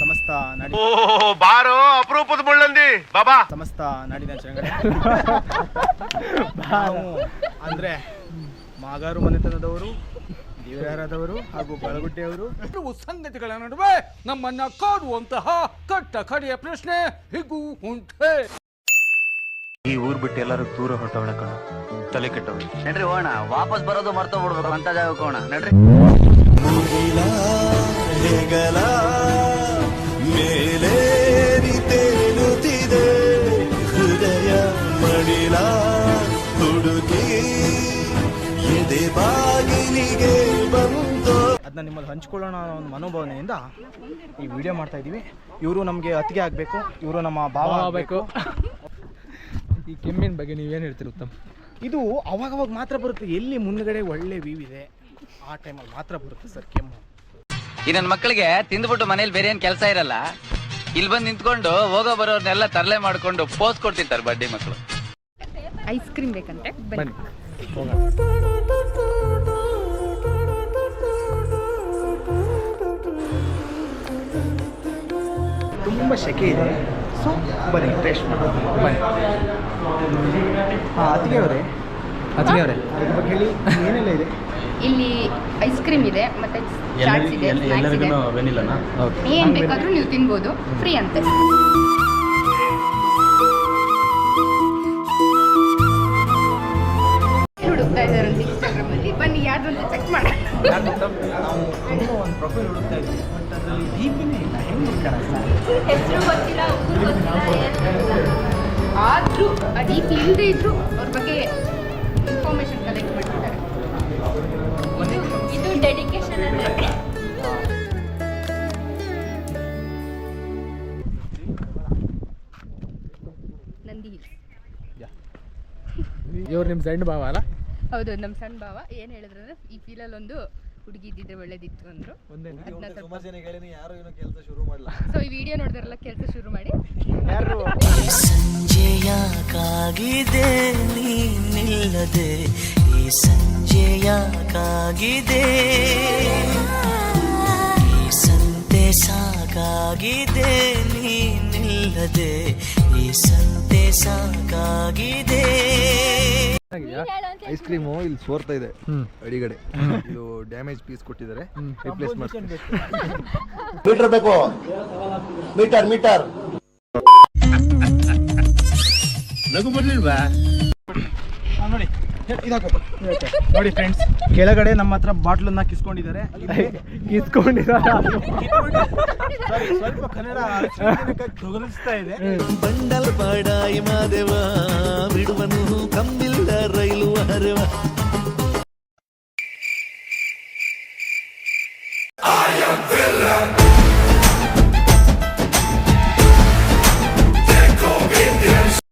ಸಮಸ್ತ ನಾಡಿ ಓ ಬಾರೋ ಅಪರೂಪದ ಮುಳ್ಳಂದಿ. ಬಾಬಾ. ಸಮಸ್ತ ನಾಡಿನ ನಾವು ಅಂದ್ರೆ ಮಾಗಾರು ಮನೆತನದವರು ದೇವರಾರದವರು ಹಾಗೂ ಬಳಗುಡ್ಡೆಯವರು. ಕೆಲವು ಸಂಗತಿಗಳ ನಡುವೆ ನಮ್ಮನ್ನ ಕಾಡುವಂತಹ ಕಟ್ಟ ಕಡೆಯ ಪ್ರಶ್ನೆ ಹೀಗೂ ಉಂಟೆ. ಈ ಊರ್ ಬಿಟ್ಟು ಎಲ್ಲರೂ ದೂರ ಹೊರಟವಳ ಕಣ. ತಲೆ ಕೆಟ್ಟವ್ ನಡ್ರಿ ಹೋಣ ವಾಪಸ್ ಬರೋದು ಮರ್ತೋ ಬಿಡ್ಬೇಕು ಅಂತ ಜಾಗಕ್ಕೆ ಹೋಣ ನಡ್ರಿ. ಮೇಲೇರಿ ತೇಲುತ್ತಿದೆ ಹೃದಯ ಮಡಿಲ ಹುಡುಕಿ ಎದೆ ಬಾಗಿಲಿಗೆ ಬಂದು. ಅದನ್ನ ನಿಮ್ಮಲ್ಲಿ ಹಂಚ್ಕೊಳ್ಳೋಣ ಅನ್ನೋ ಒಂದು ಮನೋಭಾವನೆಯಿಂದ ಈ ವಿಡಿಯೋ ಮಾಡ್ತಾ ಇದ್ದೀವಿ. ಇವರು ನಮಗೆ ಅತಿಗೆ ಆಗಬೇಕು ಇವರು ನಮ್ಮ ಭಾವ ಆಗಬೇಕು. ಈ ಕೆಮ್ಮಿನ ಬಗ್ಗೆ ನೀವೇನು ಹೇಳ್ತೀರಿ ಉತ್ತಮ್? ಇದು ಅವಾಗವಾಗ ಮಾತ್ರ ಬರುತ್ತೆ ಎಲ್ಲಿ ಮುಂದ್ಗಡೆ ಒಳ್ಳೆ ವ್ಯೂ ಇದೆ ಆ ಟೈಮಲ್ಲಿ ಮಾತ್ರ ಬರುತ್ತೆ ಸರ್ ಕೆಮ್ಮು. ಈ ನನ್ನ ಮಕ್ಕಳಿಗೆ ತಿಂದ್ಬಿಟ್ಟು ಮನೇಲಿ ಬೇರೆ ಏನ್ ಕೆಲಸ ಇರಲ್ಲ? ಇಲ್ಲಿ ಬಂದು ನಿಂತ್ಕೊಂಡು ಹೋಗೋ ಬರೋರ್ನೆಲ್ಲ ತರಲೆ ಮಾಡ್ಕೊಂಡು ಪೋಸ್ ಕೊಡ್ತಿರ್ತಾರೆ ಬಡ್ಡಿ ಮಕ್ಕಳು ಐಸ್ ಕ್ರೀಮ್ ಬೇಕಂತೆ? ಬನ್ನಿ. ತುಂಬ ಸೆಕೆ ಇದೆ. ಸೊ ಬನ್ನಿ ಟೇಸ್ಟ್ ಮಾಡಿ. ಬನ್ನಿ. ಹಾಂ ಅತ್ತಿಗೆ ಅವರೇ. ಅತಿಗೆ ಅವರೇ. ಇದ್ರ ಬಗ್ಗೆ ಹೇಳಿ ಏನೆಲ್ಲ ಇದೆ? ಇಲ್ಲಿ ಐಸ್ ಕ್ರೀಮ್ ಇದೆ ಮತ್ತೆ ಚಾಟ್ಸ್ ಇದೆ ಇದೆ. ಏನ್ ಬೇಕಾದ್ರೂ ನೀವು ತಿನ್ಬೋದು ಫ್ರೀ ಅಂತ. ಹುಡುಕ್ತಾ ಇದ್ದಾರೆ ಇನ್ಸ್ಟಾಗ್ರಾಮ್ ಅಲ್ಲಿ? ಬನ್ನಿ ಯಾರ್ದಂತ ಚೆಕ್ ಮಾಡ ನಾವು ತುಂಬ ಒಂದು ಪ್ರೊಫೈಲ್ ಹುಡುಕ್ತಾ ಇದ್ವಿ ಬಟ್ ಅದರಲ್ಲಿ ದೀಪಿನೇ ಇಲ್ಲ. ಹೆಂಗೆ ಹುಡ್ಕೋಣ ಹೆಸರು ಗೊತ್ತಿಲ್ಲ ಆದ್ರೂ ಆ ಇಲ್ದೇ ಇಲ್ಲದೆ ಇದ್ರು ಅವ್ರ ಬಗ್ಗೆ ನಂದಿ ಹಿಲ್ಸ್. ಇವ್ರು ನಿಮ್ಮ ಸಣ್ಣ ಭಾವ ಅಲ್ಲ? ಹೌದು ನಮ್ಮ ಸಣ್ಣ ಭಾವ. ಏನು ಹೇಳಿದ್ರೆ ಈ ಫೀಲಲ್ಲಿ ಒಂದು ಹುಡುಗಿ ಇದ್ದಿದ್ರೆ ಒಳ್ಳೇದಿತ್ತು ಅಂದ್ರು. ಸೊ ಈ ವಿಡಿಯೋ ನೋಡಿದ್ರಲ್ಲ ಕೆಲಸ ಶುರು ಮಾಡಿ. ಸಂಜೆಯಾಗಿದೆ ನೀನಿಲ್ಲದೆ ಈ ಸಂಜೆಯಾಕಾಗಿದೆ ಈ ಸಂತೆ ಸಾಕಾಗಿದೆ ನೀನಿಲ್ಲದೆ ಈ ಸಂತೆ ಸಾಕಾಗಿದೆ ಐಸ್ ಕ್ರೀಮು ಇಲ್ಲಿ ಸೋರ್ತಾ ಇದೆ ಅಡಿಗಡೆ. ಇದು ಡ್ಯಾಮೇಜ್ ಪೀಸ್ ಕೊಟ್ಟಿದ್ದಾರೆ ರಿಪ್ಲೇಸ್ ಮಾಡ್ತೀನಿ. ಮೀಟರ್ ಬೇಕು. Meter meter. ನಗು ಬರ್ಲಿಲ್ವಾ ನೋಡಿ ನೋಡಿ ಫ್ರೆಂಡ್ಸ್ ಕೆಳಗಡೆ ನಮ್ಮ ಹತ್ರ ಬಾಟ್ಲನ್ನ ಕಿಸ್ಕೊಂಡಿದ್ದಾರೆ. ಕಿಸ್ಕೊಂಡಿದ್ದಾರೆ? ಸ್ವಲ್ಪ ಕನ್ನಡ ತೊಗಲಿಸ್ತಾ ಇದೆ. ಬಂಡಲ್ ಬಾಡಾಯಿ ಮಾದೇವ ಬಿಡುವನು ಕಂಬಿಲ್ಲ ರೈಲು ಹರವ.